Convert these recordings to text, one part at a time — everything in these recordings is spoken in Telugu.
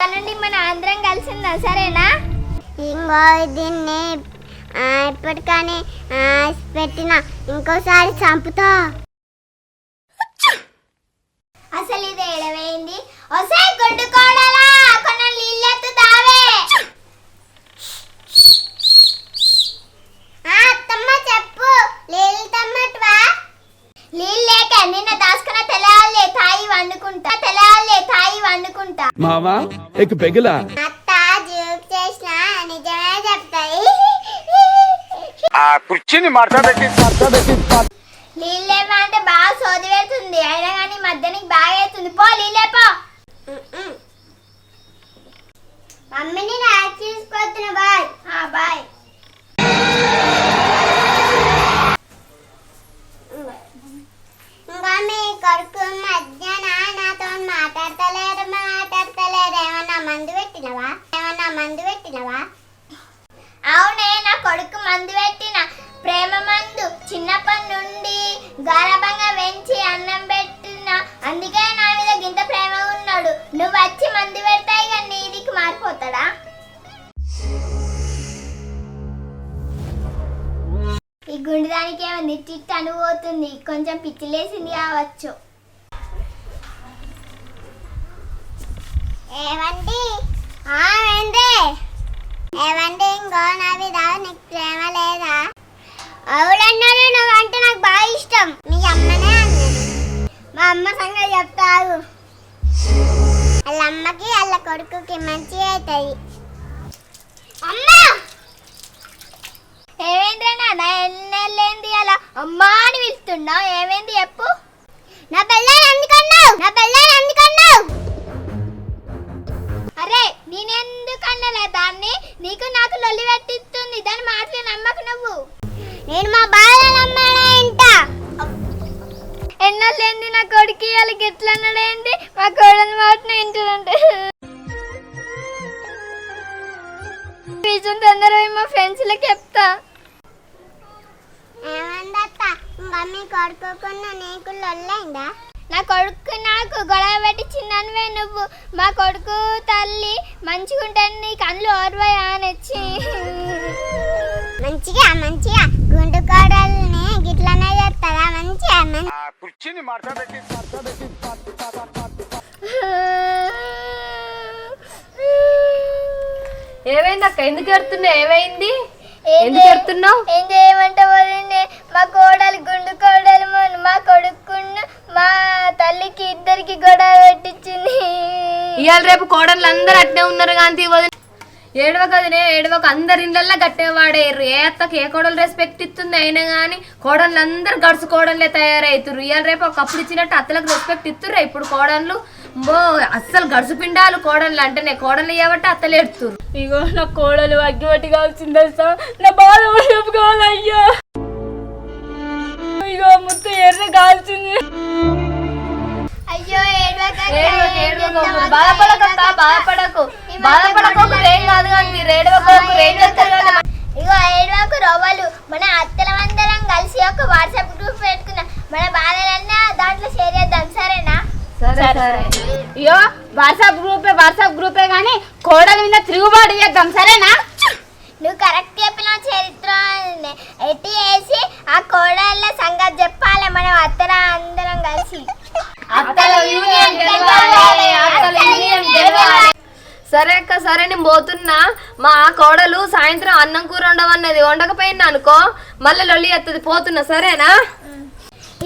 నుండి మన అందరం కలిసిందా? సరేనా? ఇంకో దీన్ని ఆ, ఇప్పటికని ఆ, పెట్టిన. ఇంకోసారి చంపుతా. అసలు ఇది ఎడవైంది ఒసే గుడ్డు కోడలా! ఎక్ పెగలా. ఆ కుర్చీని మడతబెట్టి నీళ్ళేమో అంటే బాగా సోది పెడుతుంది అయినా కానీ మధ్యాహ్నం బాగా అవుతుంది పో నీళ్ళేపో మమ్మీని నాకు తీసుకొస్తున్న బాయ్. ఆ బాయ్. పెట్టినవా? ఏమన్నా మందు పెట్టినవా? అవునే నా కొడుకు మందు పెట్టిన. ప్రేమ మందు. చిన్నప్పటి నుండి గారభంగా పెంచి అన్నం పెట్టిన. అందుకే నా మీద గింత ప్రేమ ఉన్నాడు. నువ్వు వచ్చి మందు పెడతాయి కానీ నీదికి మారిపోతాడా? ఈ గుండె దానికి ఏమో అనుపోతుంది కొంచెం పిచ్చిలేసింది కావచ్చు. ఏవండి ఆ ఏంటి ఏవండి ఇంకో నా మీద నీకు ప్రేమ లేదా? అవునన్నాడు నువ్వంటే నాకు బాగా ఇష్టం. మీ అమ్మనే అన్నది మా అమ్మ సంగతి చెప్తావు వాళ్ళ అమ్మకి వాళ్ళ కొడుకుకి మంచి అవుతాయి. అమ్మ! ఏవేంద్ర నాన్న? ఎన్నెళ్ళేంది అలా? అమ్మా అని పిలుస్తున్నావు. ఏమైంది చెప్పు. నా పిల్లలు ఎందుకన్నావు? నా పిల్లలు ఎందుకన్నావు? అరే నేనెందుకు అన్నలే దాన్ని? నీకు నాకు లొల్లి పెట్టిస్తుంది. దాని మాటలు నమ్మకు నువ్వు. నేను మా బాధలు అమ్మాడే ఇంట. ఎన్నోళ్ళేంది నా కొడుకు? వాళ్ళకి ఎట్లా అన్నాడేంటి మా కోడని మాటను వింటుందంటే. విజయం తొందరగా మా ఫ్రెండ్స్లకి చెప్తా. ఏమందత్త ఇంకా మీ కొడుకోకుండా నీకు లొల్లైందా నా కొడుకు నాకు గొడవ పెట్టించిందనివే నువ్వు. మా కొడుకు తల్లి మంచిగా ఉంటాను నీ కళ్ళు ఓర్వయా అనొచ్చి మంచిగా మంచిగా. గుండు కోడల్ని గిట్లనే చేస్తారా? మంచిగా మంచి ఆ కుర్చీని ఏమైంది అక్క ఎందుకు ఎడుతున్నావు ఏమైంది? ఎందుకు ఎడుతున్నావు ఏం చేయమంటావు వదినే? మా కోడలు గుండు కోడలు మన- మా కొడుకున్న మా తల్లికి ఇద్దరికి గొడవ పెట్టించింది. ఇవాళ రేపు కోడళ్ళు అందరు అట్నే ఉన్నారు కానీ వదిన ఏడవ కదనే ఏడవక అందరి ఇళ్ళల్లో గట్టే వాడేరు ఏ అత్తకి ఏ కోడలు రెస్పెక్ట్ ఇస్తుంది అయినా కానీ కోడళ్ళు అందరు గడుసు కోడళ్ళే తయారవుతురు ఇవాళ రేపు ఒకప్పుడు ఇచ్చినట్టు అత్తలకు రెస్పెక్ట్ ఇస్తుర్రా ఇప్పుడు కోడళ్ళు బో అస్సలు గడుసు పిండాలు కోడళ్ళు అంటేనే కోడళ్ళు ఇవ్వబట్టి అత్తలు ఎడుతురు ఇగో నా కోడలు అగ్గిపట్టి కావాల్సిందే సార్ నా బాధ చెప్పుకోవాలయ్యా. ఇగో ముత్తు ఎర్ర కాల్చింది బాధపడకక్క బాధపడకు బాధపడకు ఏం కాదు కానీ ఏం చేస్తారు కదా ఇగో ఏడవకు రవ్వలు మన అత్తల అందరం కలిసి ఒక వాట్సాప్ గ్రూప్ పెట్టుకుందాం మన బాధలన్నా దాంట్లో షేర్ చేద్దాం సరేనా అయ్యో వాట్సాప్ గ్రూపే వాట్సాప్ గ్రూపే కానీ కోడల మీద తిరుగుబాటు చేద్దాం సరేనా నువ్వు కరెక్ట్ చెప్పిన చరిత్ర ఎట్టి వేసి ఆ కోడళ్ళ సంగతి చెప్పాలి మనం అత్తల అందరం కలిసి సరే అక్క సరే నేను పోతున్నా. మా కోడలు సాయంత్రం అన్నం కూర వండమన్నది. వండకపోయింది అనుకో మళ్ళీ లొల్లి ఎత్తది. పోతున్నా సరేనా?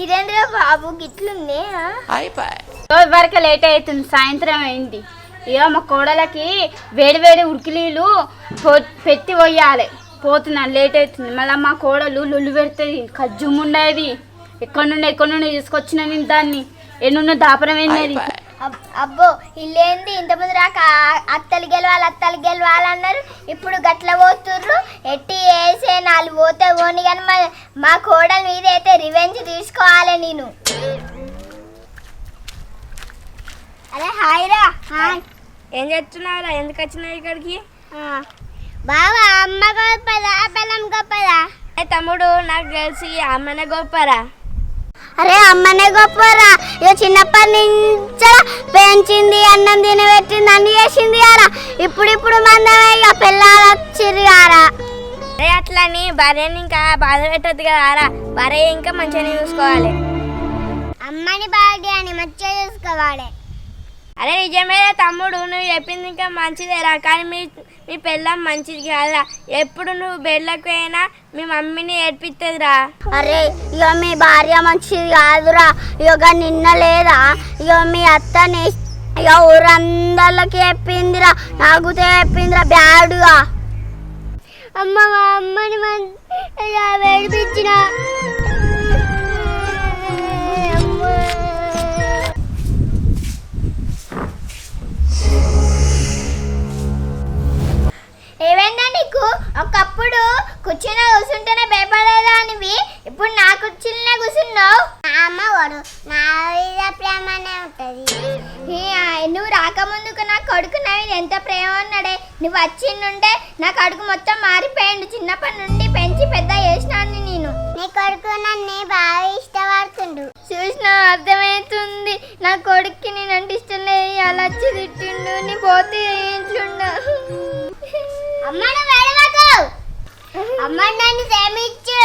ఇదేంద్ర బాబు గిట్లుంది వరకు లేట్ అవుతుంది సాయంత్రం అయింది. ఇగో మా కోడలకి వేడి వేడి ఉడికిలీలు పెట్టి పోయాలి. పోతున్నాను లేట్ అవుతుంది. మళ్ళీ మా కోడలు లొల్లు పెడుతుంది. కజ్జుమ్ ఉండేది. ఎక్కడి నుండి ఎక్కడి నుండి తీసుకొచ్చిన నేను దాన్ని? ఎన్నున్న దాపరం ఏంది అబ్- అబ్బో ఇల్లేంది? ఇంతకుముందు రాక అత్తలు గెలవాలి అత్తలు గెలవాలన్నారు. ఇప్పుడు గట్ల పోతుర్రు. ఎట్టి వేసే నాలుగు పోతే పోని కానీ మా మా కోడల మీద అయితే రివెంజ్ తీసుకోవాలి నేను. అరే హాయ్ రా. హాయ్. ఏం చేస్తున్నారా ఎందుకు వచ్చినావు ఇక్కడికి? బావా అమ్మ గొప్పదా బెల్లం గొప్పదా? తమ్ముడు నాకు తెలిసి అమ్మనే గొప్పరా? అరే అమ్మనే గొప్పరా. ఇక చిన్నప్పటి నుంచి పెంచింది అన్నం తినబెట్టింది అన్ని చేసింది ఆరా. ఇప్పుడు ఇప్పుడు మందమే ఇక పిల్లలు వచ్చిర్రు ఆరా. అరే అట్లని భార్యని ఇంకా బాధ పెట్టద్దు కదా ఆరా. భార్య ఇంకా మంచిగా చూసుకోవాలి. అమ్మని భార్య అని మంచిగా చూసుకోవాలి. అరే నిజమే తమ్ముడు నువ్వు చెప్పింది ఇంకా మంచిదేరా కానీ మీ మీ పెళ్ళం మంచిది కాదురా. ఎప్పుడు నువ్వు బెడ్లకు పోయినా మీ మమ్మీని ఏడ్పిస్తుందిరా అరే ఇక మీ భార్య మంచిది కాదురా. ఇక నిన్న లేదా ఇక మీ అత్తని ఇక ఊరందరికి చెప్పిందిరా. నాకు చెప్పిందిరా బ్యాడుగా. అమ్మ మా అమ్మని వేడిపించిన ఒకప్పుడు కూర్చుని కూర్చుంటేనే భయపడేదా అనివి ఇప్పుడు నా కుర్చీలోనే కూర్చున్నావు నా అమ్మ వాడు నా మీద ప్రేమనే ఉంటది. నువ్వు రాకముందుకు నా కొడుకు నా మీద ఎంత ప్రేమ ఉన్నాడే? నువ్వు వచ్చిండుంటే నా కొడుకు మొత్తం మారిపోయిండు చిన్నప్పటి నుండి పెంచి పెద్ద చేసినాను నేను. నీ కొడుకు నన్ను బాగా ఇష్టపడుతుండు. చూసిన అర్థమవుతుంది నా కొడుక్కి నేనంటే ఇష్టం లేదు. అలా వచ్చి తిట్టిండు. నీ పోతే వెడవకు అమ్మ నన్ను ప్రేమించు.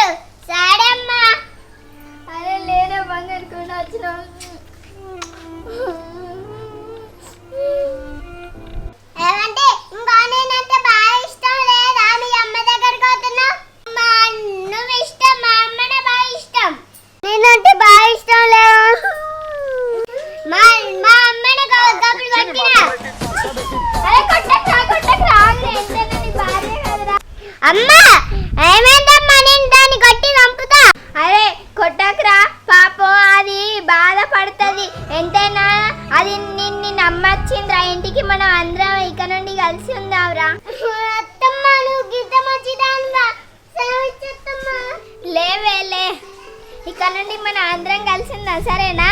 ఇక నుండి మనం అందరం కలిసి ఉందాం సరేనా?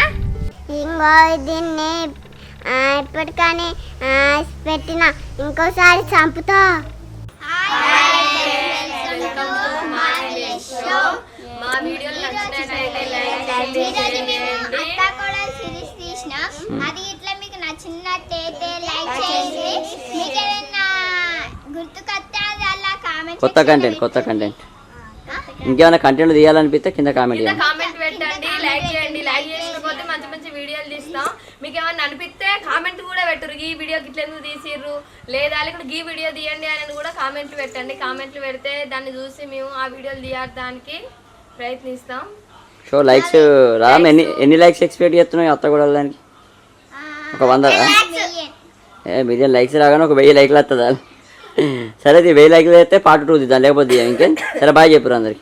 ఇంకో దీన్ని ఆ, ఇప్పటికని పెట్టిన. ఇంకోసారి చంపుతా. మా వీడియోలు నచ్చినట్లయితే లైక్ చేయండి అత్త కూడా సిరీస్ తీసిన అది ఇట్లా మీకు నచ్చినట్టయితే లైక్ చేయండి. మీకు ఏదైనా గుర్తుకొస్తే అది అలా కామెంట్ కొత్త కంటెంట్ కొత్త కంటెంట్ ఇంకేమైనా కంటెంట్ తీయాలనిపిస్తే కింద కామెంట్ చేయండి కామెంట్ పెట్టండి లైక్ చేయండి లైక్ కొద్దీ మంచి మంచి వీడియోలు తీస్తాం. మీకు ఏమన్నా అనిపిస్తే కామెంట్ కూడా పెట్టరు ఈ వీడియోకి ఇట్లా ఎందుకు తీసిర్రు? లేదా లేకుంటే ఈ వీడియో తీయండి అని కూడా కామెంట్లు పెట్టండి. కామెంట్లు పెడితే దాన్ని చూసి మేము ఆ వీడియోలు తీయడానికి ప్రయత్నిస్తాం. షో లైక్స్ రామ్ ఎన్ని ఎన్ని లైక్స్ ఎక్స్పెక్ట్ చేస్తున్నావు అత్త కూడా దానికి? ఒక వంద ఏ మిలియన్ లైక్స్ రాగానే ఒక వెయ్యి లైక్లు వస్తుందా సరే ఇది వెయ్యి లైక్లు అయితే పార్ట్ టూ తీద్దాం లేకపోతే ఇంకేం? సరే బాయ్ చెప్పారు అందరికి.